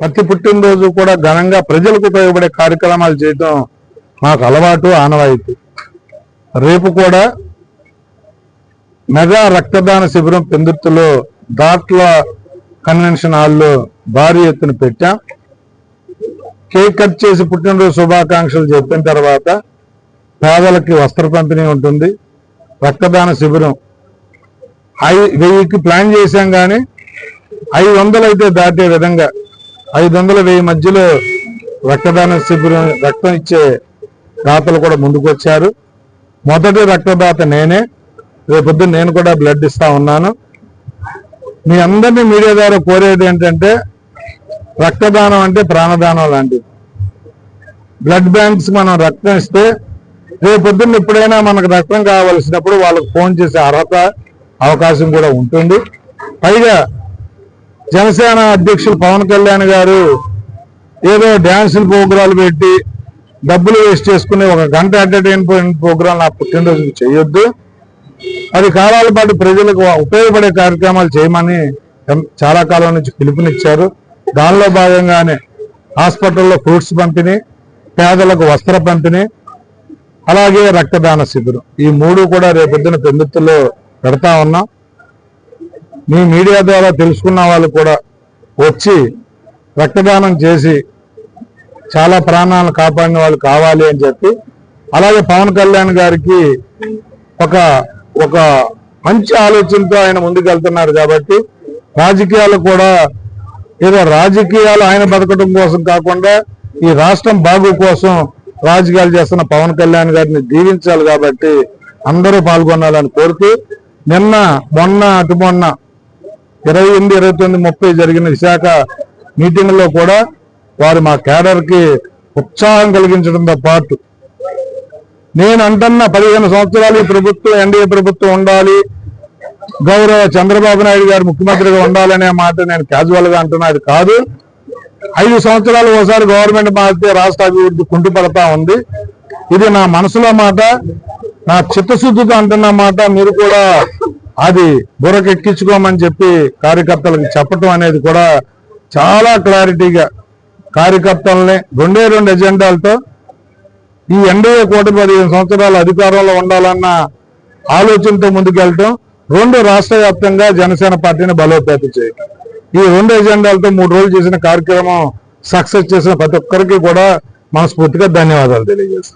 ప్రతి పుట్టినరోజు కూడా ఘనంగా ప్రజలకు ఉపయోగపడే కార్యక్రమాలు చేయటం మాకు అలవాటు ఆనవాయితీ. రేపు కూడా మెగా రక్తదాన శిబిరం పెందుర్తిలో దాట్ల కన్వెన్షన్ హాల్లో భారీ ఎత్తున పెట్టాం. కేక్ కట్ చేసి పుట్టినరోజు శుభాకాంక్షలు చెప్పిన తర్వాత పేదలకి వస్త్ర పంపిణీ ఉంటుంది. రక్తదాన శిబిరం ఐ వెయ్యికి ప్లాన్ చేశాం కానీ ఐదు వందలు అయితే దాటే విధంగా ఐదు వందల వెయ్యి మధ్యలో రక్తదాన శిబిరం రక్తం ఇచ్చే దాతలు కూడా ముందుకు వచ్చారు. మొదటి రక్తదాత నేనే. రేపొద్దు నేను కూడా బ్లడ్ ఇస్తా ఉన్నాను. మీ అందరినీ మీడియా ద్వారా కోరేది ఏంటంటే రక్తదానం అంటే ప్రాణదానం లాంటిది. బ్లడ్ బ్యాంక్స్ మనం రక్తం ఇస్తే రేపొద్దున్న ఎప్పుడైనా మనకు రక్తం కావలసినప్పుడు వాళ్ళకు ఫోన్ చేసే అర్హత అవకాశం కూడా ఉంటుంది. పైగా జనసేన అధ్యక్షులు పవన్ కళ్యాణ్ గారు ఏదో డ్యాన్సులు ప్రోగ్రాలు పెట్టి డబ్బులు వేస్ట్ చేసుకుని ఒక గంట ఎంటర్టైన్మెంట్ ప్రోగ్రాం నా పుట్టినరోజుకి చేయొద్దు. అది కాలాల పాటు ప్రజలకు ఉపయోగపడే కార్యక్రమాలు చేయమని చాలా కాలం నుంచి పిలుపునిచ్చారు. దానిలో భాగంగానే హాస్పిటల్లో ఫ్రూట్స్ పంపిణీ పేదలకు వస్త్ర పంపిణీ అలాగే రక్తదాన శిబిరం. ఈ మూడు కూడా రేపొద్దున పెందుతుల్లో పెడతా ఉన్నాం. మీ మీడియా ద్వారా తెలుసుకున్న వాళ్ళు కూడా వచ్చి రక్తదానం చేసి చాలా ప్రాణాలను కాపాడిన వాళ్ళు కావాలి అని చెప్పి అలాగే పవన్ కళ్యాణ్ గారికి ఒక ఒక మంచి ఆలోచనతో ఆయన ముందుకెళ్తున్నారు కాబట్టి రాజకీయాలు కూడా ఏదో రాజకీయాలు ఆయన బతకడం కోసం కాకుండా ఈ రాష్ట్రం బాగు కోసం రాజకీయాలు చేస్తున్న పవన్ కళ్యాణ్ గారిని దీవించాలి కాబట్టి అందరూ పాల్గొనాలని కోరుతూ నిన్న మొన్న అటు మొన్న ఇరవై ఎనిమిది ఇరవై తొమ్మిది ముప్పై జరిగిన విశాఖ మీటింగ్లో కూడా వారు మా కేడర్కి ఉత్సాహం కలిగించడంతో పాటు నేను అంటున్న పదిహేను సంవత్సరాలు ఈ ప్రభుత్వం ఎన్డీఏ ప్రభుత్వం ఉండాలి గౌరవ చంద్రబాబు నాయుడు గారు ముఖ్యమంత్రిగా ఉండాలనే మాట నేను క్యాజువల్గా కాదు. ఐదు సంవత్సరాలు ఒకసారి గవర్నమెంట్ మారితే రాష్ట్ర అభివృద్ధి కుంటుపడతా ఉంది. ఇది నా మనసులో మాట నా చిత్తశుద్ధితో అంటున్న మాట. మీరు కూడా అది బుర్రకెక్కించుకోమని చెప్పి కార్యకర్తలకు చెప్పటం అనేది కూడా చాలా క్లారిటీగా కార్యకర్తలని రెండే రెండు ఎజెండాలతో ఈ ఎన్డీఏ కోటి పదిహేను సంవత్సరాలు అధికారంలో ఉండాలన్న ఆలోచనతో ముందుకెళ్ళటం రెండు రాష్ట్ర వ్యాప్తంగా జనసేన పార్టీని బలోపేతం చేయటం. ఈ రెండు ఎజెండాలతో మూడు రోజులు చేసిన కార్యక్రమం సక్సెస్ చేసిన ప్రతి ఒక్కరికి కూడా మనస్ఫూర్తిగా ధన్యవాదాలు తెలియజేస్తాం